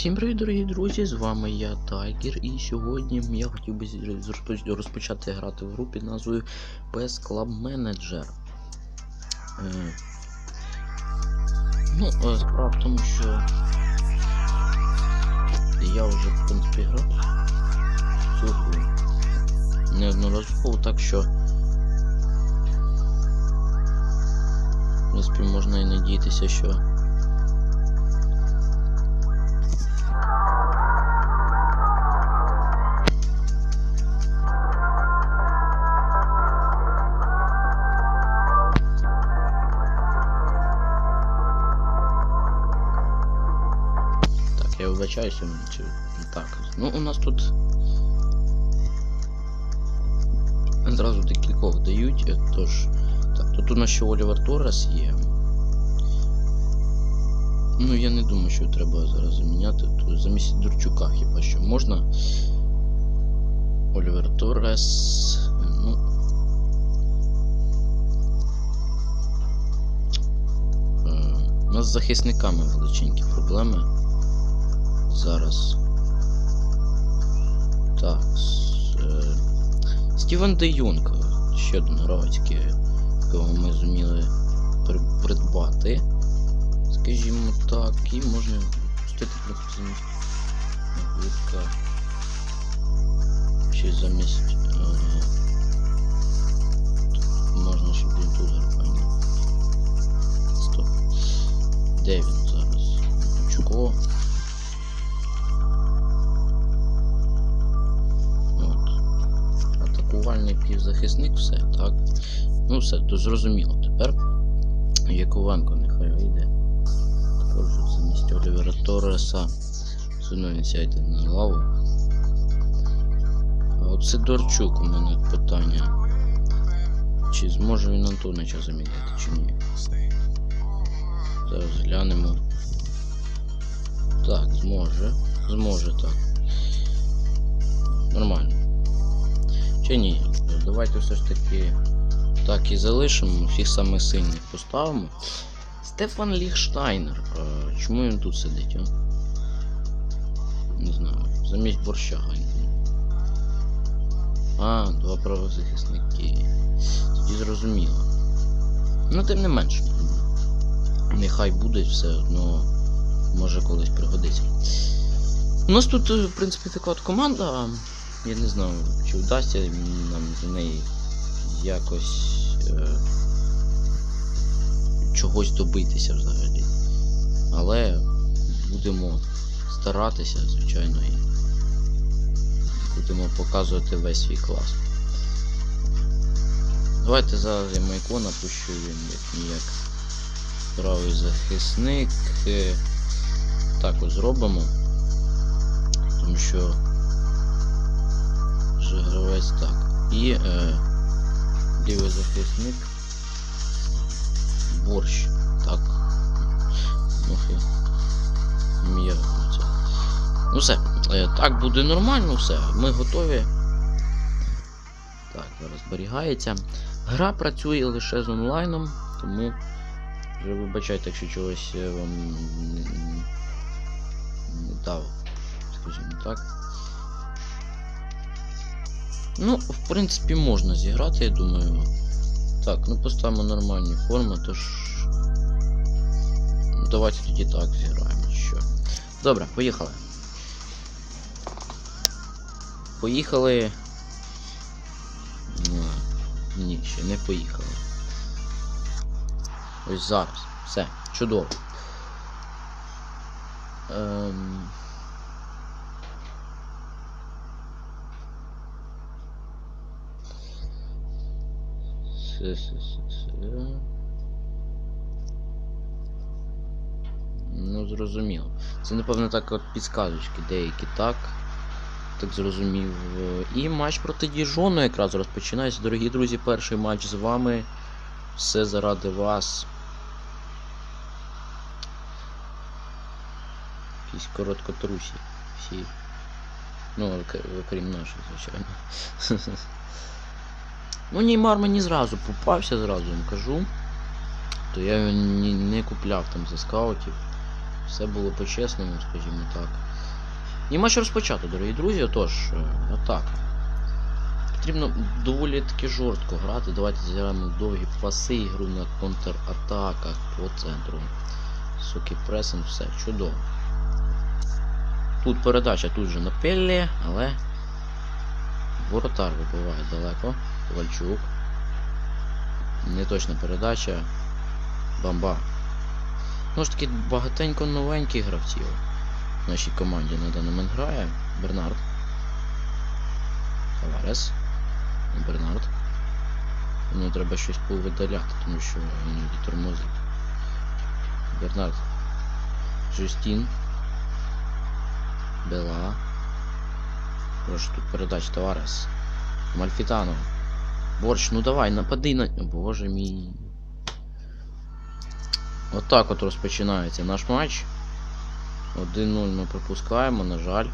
Всім привіт, дорогі друзі! З вами я Тайгер, і сьогодні я хотів би розпочати грати в групі назвою PS Club Manager. Е, ну, е, справа в тому, що я вже в принципі грав цю гру неодноразово, так що в принципі можна і надіятися, що вибачаюся. Чи... Так, ну у нас тут. Зразу декількох дають, е, тож. Так, тут у нас ще Олівер Торрес є. Ну, я не думаю, що треба зараз заміняти. Тут замість Дурчука хіба що можна. Олівер Торрес. Ну. Е, У нас з захисниками величенькі проблеми. Зараз. Так. е, Стівен Де Юнг, ще один гравець, якого ми зуміли придбати. Скажімо так, і можна пустити трохи замість. Чи замість. е, Можна, щоб він тут грав. Стоп. Де він зараз? Чого? Атакувальний півзахисник, все, так. Ну все, то зрозуміло. Тепер Яковенко нехай вийде. Також замість Олівера Торреса. Він сяде на лаву. А от Сидорчук у мене питання. Чи зможе він Антонича замінити, чи ні? Зараз глянемо. Так, зможе. Зможе так. Нормально. Чи ні? Давайте все ж таки так і залишимо, всіх самих сильних поставимо. Стефан Ліхштайнер. Е, Чому він тут сидить, а? Не знаю. Замість борща ганьку. А, два правозахисники. Тоді зрозуміло. Ну, тим не менш. Нехай буде все одно може колись пригодиться. У нас тут, е, в принципі, така от команда. Я не знаю, чи вдасться нам з неї якось е, чогось добитися взагалі. Але будемо старатися, звичайно, і будемо показувати весь свій клас. Давайте зараз я майко напущу він як ніяк правий захисник. Е, Так ось зробимо. Тому що вже гравець так. І е, лівий захисник. Борщ. Так. Мухи. Ім'я це. Ну все. Е, так буде нормально, все. Ми готові. Так, зараз зберігається. Гра працює лише з онлайном, тому вже вибачайте, якщо чогось е, вам не дав, скажімо так. Ну, в принципі, можна зіграти, я думаю. Так, ну поставимо нормальні форми, тож. Давайте тоді так зіграємо. Що. Добре, поїхали. Поїхали. Ні, ще не поїхали. Ось зараз. Все, чудово. Ем... Все. Ну, зрозуміло. Це, напевно, так от підсказочки деякі так. Так зрозумів. І матч проти Діжону якраз розпочинається. Дорогі друзі, перший матч з вами. Все заради вас. Якісь короткотрусі. Всі. Ну, окрім наших, звичайно. Ну, Неймар мені зразу попався, зразу вам кажу. То я його ні- не купляв там за скаутів. Все було по-чесному, скажімо так. І матч розпочато, дорогі друзі, отож, е, атака. Потрібно доволі таки жорстко грати. Давайте зіграємо довгі паси, ігру на контратаках по центру. Суки пресинг, все, чудово. Тут передача тут же на Пеллі, але воротар вибиває далеко. Ковальчук. Неточна передача. Бамба. Ну ж таки багатенько новеньких гравців в нашій команді на даний момент грає. Бернард. Таварес. Бернард. Ну треба щось повидаляти, тому що іноді тормозить. Бернард. Жюстін. Бела. Прошу тут передач Таварес. Мальфітано. Борщ, ну давай, напади на. Боже мій. Отак от розпочинається наш матч. 1-0 ми пропускаємо, на жаль.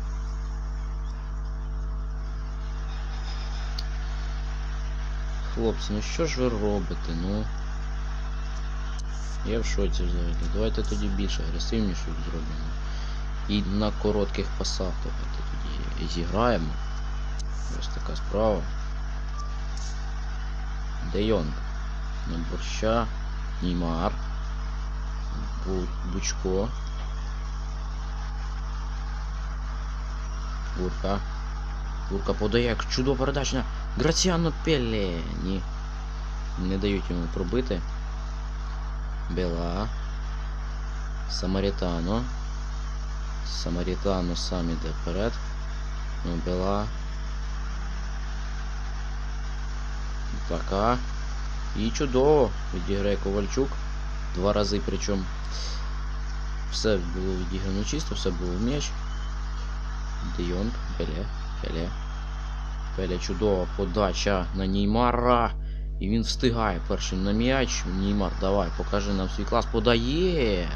Хлопці, ну що ж ви робите? Ну. Я в шоці взагалі. Давайте тоді більш агресивніше зробимо. І на коротких пасах давайте і зіграємо. Ось така справа. Де Йонг? Борща. Неймар. Бу- Бучко. Гурка. Гурка подає як чудова передача. Граціано Пелле. Ні. Не дають йому пробити. Бела. Самарітано. Самарітано сам іде вперед. Ну, Бела. Така. І чудово. Відіграє Ковальчук. Два рази причому. Все було відіграно чисто, все було в м'яч. Де Йонг, Пеле, Пеле. Пеле чудова подача на Неймара. І він встигає першим на м'яч. Неймар, давай, покажи нам свій клас. Подає.